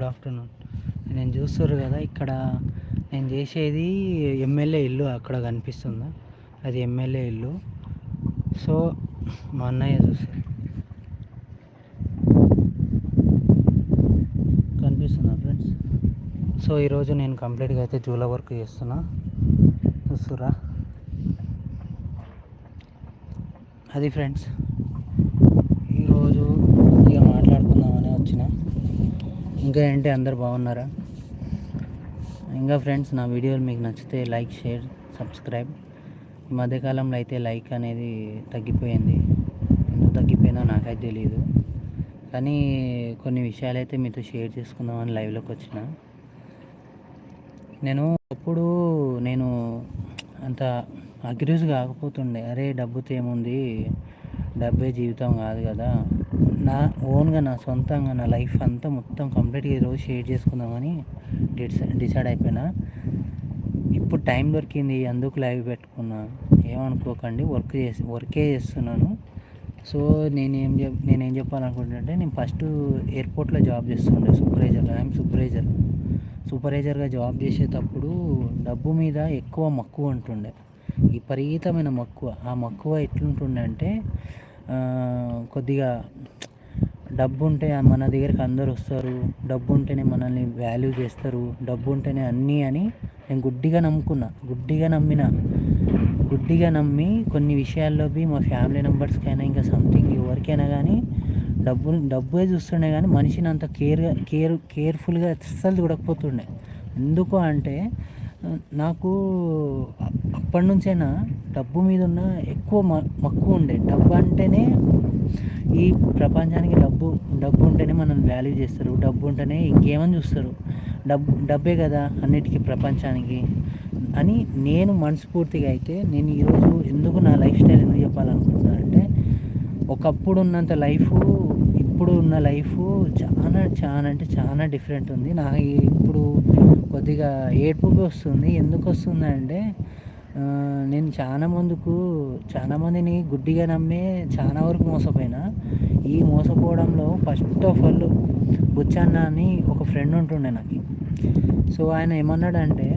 Good afternoon. నేను చూస్తారు కదా ఇక్కడ నేను చేసేది ఎమ్మెల్యే ఇల్లు అక్కడ కనిపిస్తుందా. అది ఎమ్మెల్యే ఇల్లు. సో మా అన్నయ్య చూసారు కనిపిస్తుందా ఫ్రెండ్స్? సో ఈరోజు నేను కంప్లీట్గా అయితే జూల వర్క్ చేస్తున్నా. చూస్తురా అది ఫ్రెండ్స్. ఈరోజు ఇక మాట్లాడుకుందామని వచ్చిన. ఇంకా ఏంటి అందరు బాగున్నారా? ఇంకా ఫ్రెండ్స్ నా వీడియోలు మీకు నచ్చితే లైక్ షేర్ సబ్స్క్రైబ్. ఈ మధ్యకాలంలో అయితే లైక్ అనేది తగ్గిపోయింది. ఎందుకు తగ్గిపోయిందో నాకైతే తెలియదు కానీ కొన్ని విషయాలు అయితే మీతో షేర్ చేసుకుందామని లైవ్లోకి వచ్చిన. నేను అప్పుడు నేను అంత అగ్రెసివ్ కాకపోతుండే. అరే డబ్బుతో ఏముంది? డబ్బే జీవితం కాదు కదా. నా ఓన్గా నా సొంతంగా నా లైఫ్ అంతా మొత్తం కంప్లీట్గా ఈరోజు షేర్ చేసుకుందామని డిసైడ్ డిసైడ్ అయిపోయినా. ఇప్పుడు టైం దొరికింది అందుకు లైవ్ పెట్టుకున్నా. ఏమనుకోకండి వర్క్ చేసి వర్కే చేస్తున్నాను. సో నేనేం చెప్ నేనేం చెప్పాలనుకుంటుంటే నేను ఫస్ట్ ఎయిర్పోర్ట్లో జాబ్ చేస్తుండే సూపర్వైజర్గా ఐఎమ్ సూపర్వైజర్. సూపర్వైజర్గా జాబ్ చేసేటప్పుడు డబ్బు మీద ఎక్కువ మక్కువ ఉంటుండే. విపరీతమైన మక్కువ. ఆ మక్కువ ఎట్లుంటుండే అంటే కొద్దిగా డబ్బు ఉంటే మన దగ్గరికి అందరు వస్తారు డబ్బు ఉంటేనే మనల్ని వాల్యూ చేస్తారు డబ్బు ఉంటేనే అన్నీ అని నేను గుడ్డిగా నమ్ముకున్నా గుడ్డిగా నమ్మిన గుడ్డిగా నమ్మి కొన్ని విషయాల్లో బి మా ఫ్యామిలీ మెంబర్స్కైనా ఇంకా సంథింగ్ ఎవరికైనా కానీ డబ్బు డబ్బే చూస్తుండే కానీ మనిషిని అంత కేర్గా కేర్ కేర్ఫుల్గా అస్సలు చూడకపోతుండే. ఎందుకు అంటే నాకు అప్పటి నుంచైనా డబ్బు మీద ఉన్న ఎక్కువ మక్కువ ఉండే. డబ్బు అంటేనే ఈ ప్రపంచానికి డబ్బు డబ్బు ఉంటేనే మనం వాల్యూ చేస్తారు. డబ్బు ఉంటేనే ఇంకేమని చూస్తారు? డబ్బు డబ్బే కదా అన్నిటికీ ప్రపంచానికి అని నేను మనస్ఫూర్తిగా అయితే నేను ఈరోజు ఎందుకు నా లైఫ్ స్టైల్ ఎందుకు చెప్పాలనుకుంటున్నా అంటే ఒకప్పుడు ఉన్నంత లైఫ్ ఇప్పుడు ఉన్న లైఫ్ చాలా చాలా అంటే చాలా డిఫరెంట్ ఉంది. నాకు ఇప్పుడు కొద్దిగా ఏడ్పుగా వస్తుంది. ఎందుకు వస్తుంది అంటే నేను చాలా మందుకు చాలా మందిని గుడ్డిగా నమ్మే చాలా వరకు మోసపోయినా ఈ మోసపోవడంలో ఫస్ట్ ఆఫ్ ఆల్ బుచ్చన్న అని ఒక ఫ్రెండ్ ఉంటుండే నాకు. సో ఆయన ఏమన్నాడంటే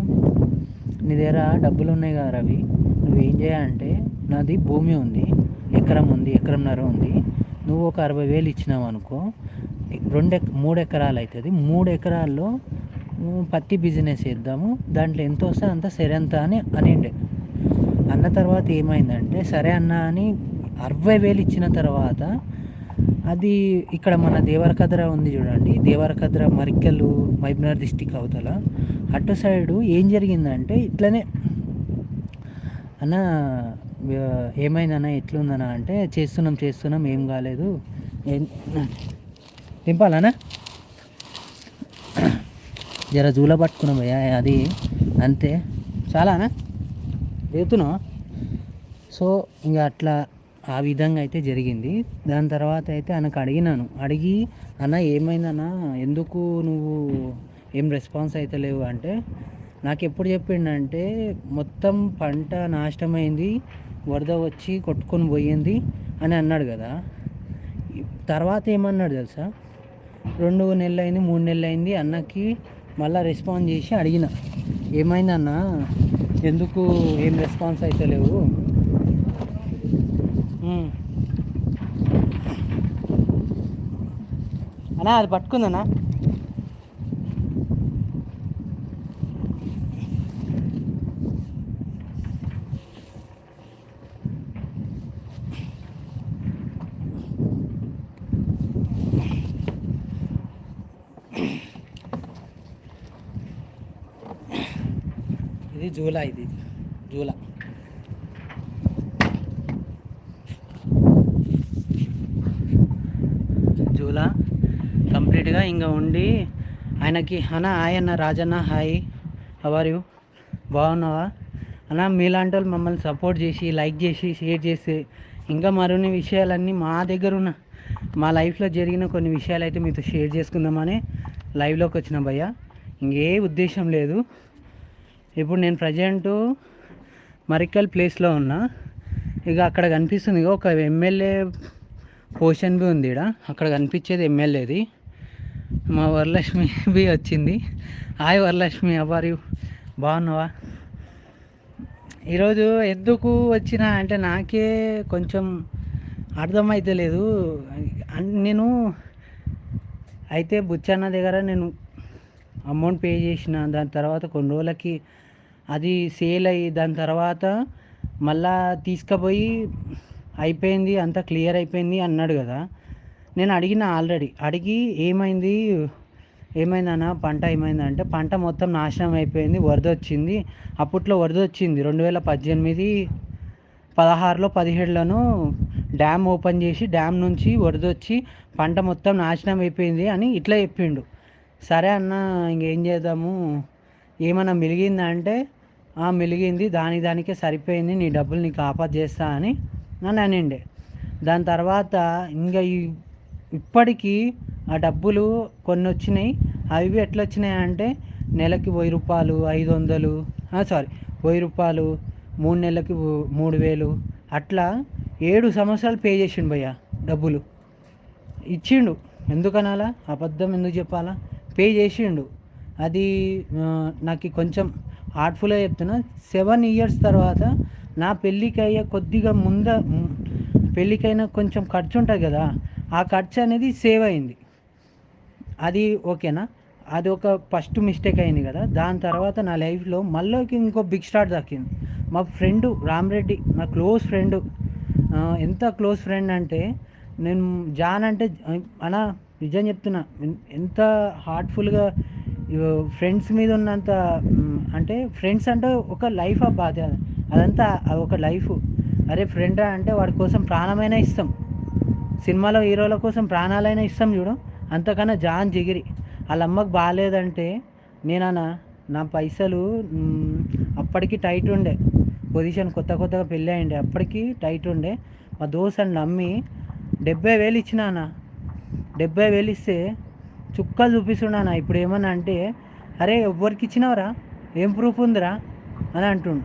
నీ దగ్గర డబ్బులు ఉన్నాయి కదా రవి నువ్వేం చేయాలంటే నాది భూమి ఉంది ఎకరం ఉంది ఎకరంన్నర ఉంది నువ్వు ఒక అరవై వేలు ఇచ్చినావు అనుకో రెండు మూడు ఎకరాలు అవుతుంది మూడు ఎకరాల్లో పత్తి బిజినెస్ చేద్దాము దాంట్లో ఎంత వస్తే అంత సరే అంత అని అనిండే. అన్న తర్వాత ఏమైందంటే సరే అన్న అని అరవై వేలు ఇచ్చిన తర్వాత అది ఇక్కడ మన దేవరకద్ర ఉంది చూడండి. దేవరకద్ర మరికెలు మహబూబ్నగర్ డిస్టిక్ అవతల. అటు సైడు ఏం జరిగిందంటే ఇట్లనే అన్న ఏమైందన్న ఎట్లుందన్న అంటే చేస్తున్నాం చేస్తున్నాం ఏం కాలేదు. ఏం దింపాలనా జర జూల పట్టుకున్నాం భయ్యా అది అంతే. చాలానా? దిగుతున్నావా సో ఇంకా అట్లా ఆ విధంగా అయితే జరిగింది. దాని తర్వాత అయితే ఆయనకు అడిగినాను. అడిగి అన్న ఏమైందన్నా ఎందుకు నువ్వు ఏం రెస్పాన్స్ అయితే లేవు? అంటే నాకు ఎప్పుడు చెప్పిండంటే మొత్తం పంట నాశనమైంది వరద వచ్చి కొట్టుకొని పోయింది అని అన్నాడు కదా. తర్వాత ఏమన్నాడు తెలుసా? రెండు నెలలు అయింది మూడు నెలలు అయింది అన్నకి మళ్ళీ రెస్పాన్స్ చేసి అడిగిన ఏమైందన్నా? ఎందుకు ఏం రెస్పాన్స్ అయితే లేవు? అన్నా అది పట్టుకుందన్నా? జూలా ఇది. జూలా. జూలా. కంప్లీట్గా ఇంకా ఉండి ఆయనకి అన్న హాయ్ అన్న రాజన్న హాయ్. అవర్ యూ బాగున్నావా? అన్న మీలాంటి వాళ్ళు మమ్మల్ని సపోర్ట్ చేసి లైక్ చేసి షేర్ చేసి ఇంకా మరిన్ని విషయాలన్నీ మా దగ్గర ఉన్న మా లైఫ్లో జరిగిన కొన్ని విషయాలు అయితే మీతో షేర్ చేసుకుందామని లైవ్లోకి వచ్చిన భయ్య. ఇంకే ఉద్దేశం లేదు. ఇప్పుడు నేను ప్రజెంటు మరికల్ ప్లేస్లో ఉన్నా. ఇక అక్కడ కనిపిస్తుంది ఒక ఎమ్మెల్యే పోర్షన్ బి ఉంది ఇక్కడ అక్కడ కనిపించేది ఎమ్మెల్యేది. మా వరలక్ష్మి బి వచ్చింది. హాయ్ వరలక్ష్మి అవార్ బాగున్నావా? ఈరోజు ఎందుకు వచ్చినా అంటే నాకే కొంచెం అర్థమైతే లేదు. అన్- నేను అయితే బుచ్చన్న దగ్గర నేను అమౌంట్ పే చేసిన. దాని తర్వాత కొన్ని రోజులకి అది సేల్ అయ్యి దాని తర్వాత మళ్ళా తీసుకుపోయి అయిపోయింది అంతా క్లియర్ అయిపోయింది అన్నాడు కదా. నేను అడిగిన ఆల్రెడీ అడిగి ఏమైంది ఏమైందన్నా పంట ఏమైందంటే పంట మొత్తం నాశనం అయిపోయింది వరద వచ్చింది. అప్పట్లో వరద వచ్చింది రెండు వేల పద్దెనిమిది పదహారులో పదిహేడులోనూ డ్యామ్ ఓపెన్ చేసి డ్యామ్ నుంచి వరద వచ్చి పంట మొత్తం నాశనం అయిపోయింది అని ఇట్లా చెప్పిండు. సరే అన్న ఇంకేం చేద్దాము? ఏమన్నా మిలిగిందా అంటే "ఆ, మిలిగింది. దాని దానికే సరిపోయింది. నీ డబ్బులు నీకు ఆపత్ చేస్తా అని నన్ను అనిండే. దాని తర్వాత ఇంకా ఈ ఇప్పటికీ ఆ డబ్బులు కొన్ని వచ్చినాయి. అవి ఎట్లా వచ్చినాయి అంటే నెలకి వెయ్యి రూపాయలు ఐదు వందలు సారీ వెయ్యి రూపాయలు మూడు నెలలకి మూడు వేలు అట్లా ఏడు సంవత్సరాలు పే చేసిండు భయ్య డబ్బులు. ఇచ్చిండు. ఎందుకనాలా? అబద్ధం ఎందుకు చెప్పాలా? పే చేసిండు. అది నాకు కొంచెం హార్ట్ఫుల్గా చెప్తున్నా. సెవెన్ ఇయర్స్ తర్వాత నా పెళ్ళికి అయ్యే కొద్దిగా ముంద పెళ్ళికైనా కొంచెం ఖర్చు ఉంటుంది కదా ఆ ఖర్చు అనేది సేవ్ అయింది. అది ఓకేనా? అది ఒక ఫస్ట్ మిస్టేక్ అయింది కదా దాని తర్వాత నా లైఫ్లో మళ్ళీ ఇంకో బిగ్ స్టార్ట్ దక్కింది. మా ఫ్రెండ్ రామరెడ్డి నా క్లోజ్ ఫ్రెండ్ ఎంత క్లోజ్ ఫ్రెండ్ అంటే నేను జాన్ అంటే అనా నిజం చెప్తున్నా ఎంత హార్ట్ఫుల్గా ఫ్రెండ్స్ మీద ఉన్నంత అంటే ఫ్రెండ్స్ అంటే ఒక లైఫ్ ఆ బాధ్య అదంతా అది ఒక లైఫ్ అరే ఫ్రెండ్ అంటే వాడి కోసం ప్రాణమైనా ఇస్తాం. సినిమాలో హీరోల కోసం ప్రాణాలైనా ఇస్తాం చూడు. అంతకన్నా జాన్ జిగిరి. వాళ్ళ అమ్మకి బాగాలేదంటే నేనన్నా నా పైసలు అప్పటికి టైట్ ఉండే. పొజిషన్ కొత్త కొత్తగా పెళ్ళి అయిండే. అప్పటికి టైట్ ఉండే. మా దోస్తని నమ్మి డెబ్బై వేలు అన్న. డెబ్బై వేలు ఇస్తే చుక్కలు చూపిస్తున్నాను ఇప్పుడు ఏమన్నా అంటే అరే ఎవరికి ఇచ్చినావురా? ఏం ప్రూఫ్ ఉందిరా? అని అంటుండు.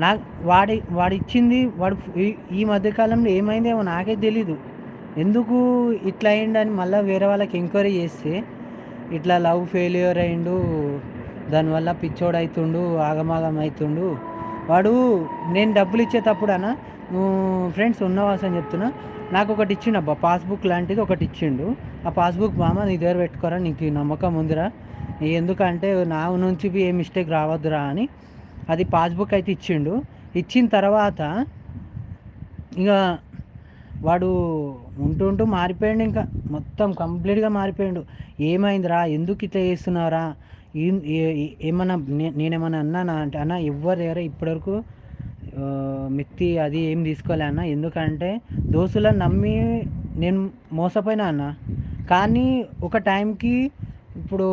నా వాడి వాడు ఇచ్చింది వాడు ఈ- ఈ మధ్యకాలంలో ఏమైందేమో నాకే తెలీదు. ఎందుకు ఇట్లా అయిండని మళ్ళీ వేరే వాళ్ళకి ఎంక్వైరీ చేస్తే ఇట్లా లవ్ ఫెయిల్యూర్ అయిండు దానివల్ల పిచ్చోడు అవుతుండు ఆగమాగం అవుతుండు వాడు నేను డబ్బులు ఇచ్చేటప్పుడు అన్న నువ్వు ఫ్రెండ్స్ ఉన్నవాసని చెప్తున్నా నాకు ఒకటి ఇచ్చిండు అబ్బా. పాస్బుక్ లాంటిది ఒకటి ఇచ్చిండు. ఆ పాస్బుక్ మామ నీ దగ్గర పెట్టుకోరా నీకు నమ్మకం ఉందిరా. ఎందుకంటే నా నుంచి ఏ మిస్టేక్ రావద్దురా అని అది పాస్బుక్ అయితే ఇచ్చిండు. ఇచ్చిన తర్వాత ఇక వాడు ఉంటూ ఉంటూ మారిపోయాడు ఇంకా. మొత్తం కంప్లీట్గా మారిపోయాడు. ఏమైందిరా? ఎందుకు ఇట్లా చేస్తున్నారా? ఏ- ఏమన్నా నే- నేనేమన్నా అన్నానా అంటే అన్న ఎవ్వరు దగ్గర ఇప్పటివరకు? మిత్తి అది ఏం తీసుకోలే అన్న. ఎందుకంటే దోస్తులను నమ్మి నేను మోసపోయినా అన్న. కానీ ఒక టైంకి ఇప్పుడు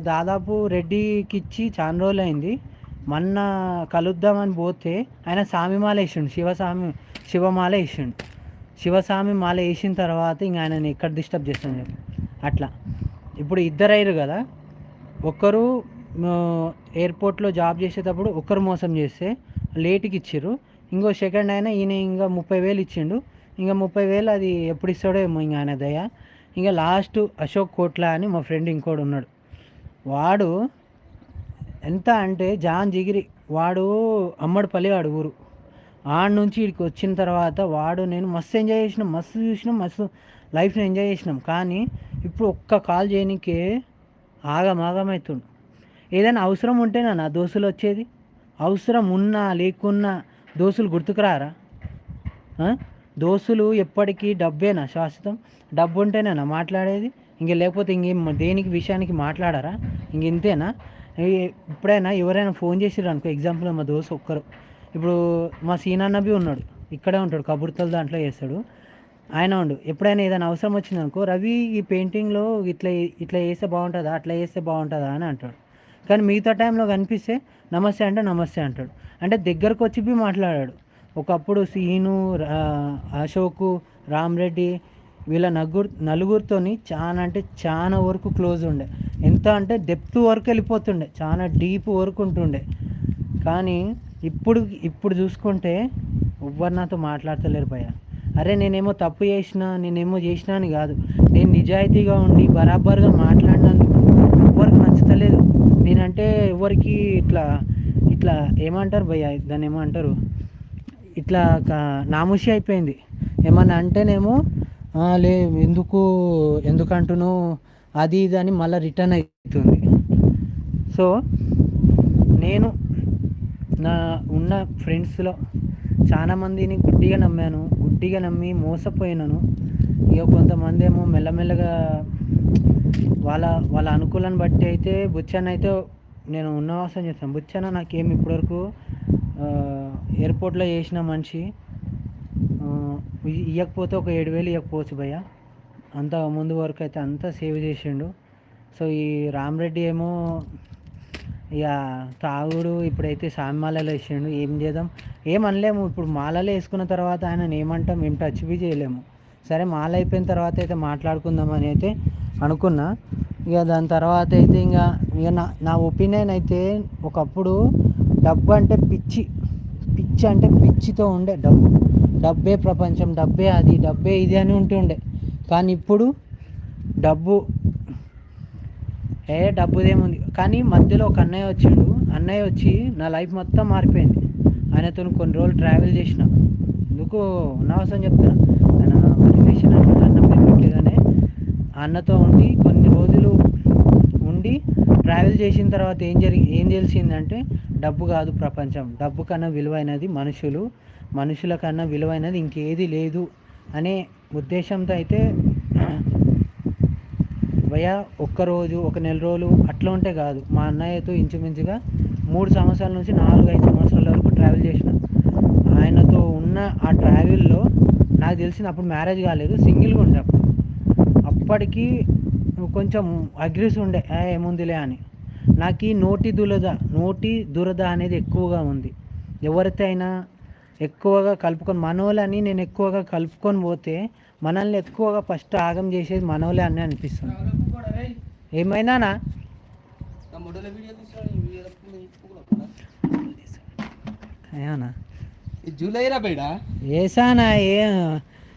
దాదాపు రెడ్డికి ఇచ్చి చాలా రోజులు అయింది. మొన్న కలుద్దామని పోతే ఆయన సామిమాల వేసిండు శివసామి శివమాల వేసిండు. శివస్వామి మాల వేసిన తర్వాత ఇంక ఆయనని ఎక్కడ డిస్టర్బ్ చేస్తాను చెప్పి. అట్లా. ఇప్పుడు ఇద్దరు అయ్యారు కదా ఒక్కరు ఎయిర్పోర్ట్లో జాబ్ చేసేటప్పుడు ఒక్కరు మోసం చేస్తే లేట్కి ఇచ్చారు ఇంకో సెకండ్ అయినా ఈయన ఇంకా ముప్పై వేలు ఇచ్చిండు. ఇంకా ముప్పై వేలు అది ఎప్పుడు ఇస్తాడో ఏమో ఇంకా ఆయన దయ. ఇంకా లాస్ట్ అశోక్ కోట్ల అని మా ఫ్రెండ్ ఇంకోడు ఉన్నాడు. వాడు ఎంత అంటే జాన్ జిగిరి వాడు అమ్మడిపల్లి వాడు ఊరు. ఆడ నుంచి ఇక్కడికి వచ్చిన తర్వాత వాడు నేను మస్తు ఎంజాయ్ చేసినాం మస్తు చూసినాం మస్తు లైఫ్ని ఎంజాయ్ చేసినాం. కానీ ఇప్పుడు ఒక్క కాల్ చేయనీకే ఆగమాగమవుతుండు ఏదైనా అవసరం ఉంటేనా నా దోస్తులు వచ్చేది. అవసరం ఉన్నా లేకున్నా దోస్తులు గుర్తుకురారా? దోస్తులు ఎప్పటికీ డబ్బేనా శాశ్వతం? డబ్బు ఉంటేనేనా మాట్లాడేది. ఇంక లేకపోతే ఇంకేం దేనికి విషయానికి మాట్లాడారా? ఇంక ఇంతేనా? ఇప్పుడైనా ఎప్పుడైనా ఎవరైనా ఫోన్ చేసిర్రు అనుకో ఎగ్జాంపుల్ మా దోస్తు ఒక్కరు. ఇప్పుడు మా సీనాన్నబి ఉన్నాడు ఇక్కడే ఉంటాడు కబుర్తల దాంట్లో చేస్తాడు. ఆయన ఉండు ఎప్పుడైనా ఏదైనా అవసరం వచ్చింది అనుకో రవి ఈ పెయింటింగ్లో ఇట్లా ఇట్లా చేస్తే బాగుంటుందా అట్లా చేస్తే బాగుంటుందా అని అంటాడు. కానీ మిగతా టైంలో కనిపిస్తే నమస్తే అంటే నమస్తే అంటాడు. అంటే దగ్గరకు వచ్చి బి మాట్లాడాడు. ఒకప్పుడు సీను రా- అశోకు రామ్రెడ్డి వీళ్ళ నలుగురు నలుగురితోని చాలా అంటే చాలా వరకు క్లోజ్ ఉండే. ఎంత అంటే డెప్త్ వరకు వెళ్ళిపోతుండే. చాలా డీప్ వరకు ఉంటుండే. కానీ ఇప్పుడు ఇప్పుడు చూసుకుంటే ఎవ్వరు నాతో మాట్లాడతలేరు భయ అరే నేనేమో తప్పు చేసిన నేనేమో చేసినా అని కాదు. నేను నిజాయితీగా ఉండి బరాబర్గా మాట్లాడడానికి నేనంటే ఎవరికి ఇట్లా ఇట్లా ఏమంటారు భయ్య దాన్ని ఏమంటారు? ఇట్లా క- నాముషి అయిపోయింది. ఏమన్నా అంటేనేమో లే ఎందుకు ఎందుకు అంటున్నావు అది ఇది అని మళ్ళీ రిటర్న్ అవుతుంది సో నేను నా ఉన్న ఫ్రెండ్స్లో చాలా మందిని గుడ్డిగా నమ్మాను. గుడ్డిగా నమ్మి మోసపోయినాను. ఇక కొంతమంది ఏమో మెల్లమెల్లగా వాళ్ళ వాళ్ళ అనుకూలాన్ని బట్టి అయితే బుచ్చన్న అయితే నేను ఉన్నవాసం చేస్తాను. బుచ్చన్న ఏమి ఇప్పటివరకు ఎయిర్పోర్ట్లో చేసిన మనిషి ఇవ్వకపోతే ఒక ఏడు వేలు ఇవ్వకపోవచ్చు భయ్య. అంత ముందు వరకు అయితే అంతా సేవ్ చేసిండు. సో ఈ రామరెడ్డి ఏమో ఇక తాగుడు ఇప్పుడైతే సామి మాలలో వేసిండు. ఏం చేద్దాం? ఏం అనలేము. ఇప్పుడు మాలలో వేసుకున్న తర్వాత ఆయన ఏమంటాం? ఏం టచ్ బి చేయలేము. సరే మాల అయిపోయిన తర్వాత అయితే మాట్లాడుకుందాం అని అయితే అనుకున్నా. ఇక దాని తర్వాత అయితే ఇంకా ఇక నా నా ఒపీనియన్ అయితే ఒకప్పుడు డబ్బు అంటే పిచ్చి పిచ్చి అంటే పిచ్చితో ఉండే డబ్బు. డబ్బే ప్రపంచం డబ్బే అది డబ్బే ఇది అని ఉంటుండే కానీ ఇప్పుడు డబ్బు ఏ డబ్బుదేముంది. కానీ మధ్యలో ఒక అన్నయ్య వచ్చిండు. అన్నయ్య వచ్చి నా లైఫ్ మొత్తం మారిపోయింది. ఆయనతో కొన్ని రోజులు ట్రావెల్ చేసిన. ఎందుకు అనవసరం చెప్తున్నా ఆయన మా రిలేషన్ అన్నమాట అన్న పేరు పెట్టగానే ఆ అన్నతో ఉండి కొన్ని రోజులు ఉండి ట్రావెల్ చేసిన తర్వాత ఏం జరిగి ఏం తెలిసిందంటే డబ్బు కాదు ప్రపంచం. డబ్బు కన్నా విలువైనది మనుషులు. మనుషుల కన్నా విలువైనది ఇంకేది లేదు అనే ఉద్దేశంతో అయితే భయ ఒక్కరోజు ఒక నెల రోజులు అట్లా ఉంటే కాదు. మా అన్నయ్యతో ఇంచుమించుగా మూడు సంవత్సరాల నుంచి నాలుగు ఐదు సంవత్సరాల వరకు ట్రావెల్ చేసిన. ఆయనతో ఉన్న ఆ ట్రావెల్లో నాకు తెలిసిన అప్పుడు మ్యారేజ్ కాలేదు సింగిల్గా ఉండే అప్పుడు. అప్పటికి కొంచెం అగ్రెసివ్ ఉండే "ఏ, ఏముందిలే అని. నాకు ఈ నోటి దురద నోటి దురద అనేది ఎక్కువగా ఉంది. ఎవరితో అయినా ఎక్కువగా కలుపుకొని మనోళ్ళని నేను ఎక్కువగా కలుపుకొని పోతే మనల్ని ఎక్కువగా ఫస్ట్ ఆగం చేసేది మనోళ్ళే అని అనిపిస్తుంది. ఏమైనానా తమ్ముడుల వీడియో తీసాడు ఈ వీడియో ఏమన్నా ఈ జూలై రా బయట వేసానా ఏ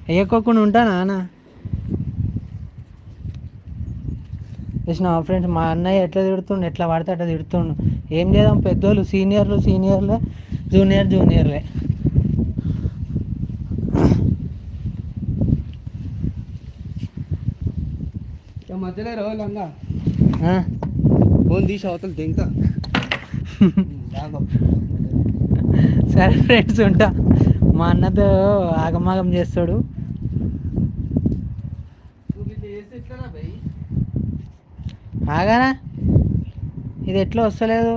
వేయకోకుండా ఉంటానా చూసిన ఫ్రెండ్స్ మా అన్నయ్య ఎట్లా తిడుతుండు ఎట్లా పడితే అట్లా తిడుతుండు. ఏం చేద్దాం పెద్దోళ్ళు సీనియర్లు సీనియర్లే జూనియర్ జూనియర్లే. మధ్యలో రోజులంగా? ఫోన్ తీసి అవతల దింకా. సరే ఫ్రెండ్స్ ఉంటా. మా అన్నతో ఆగమాగం చేస్తాడు. బాగానా? ఇది ఎట్లా వస్తలేదు?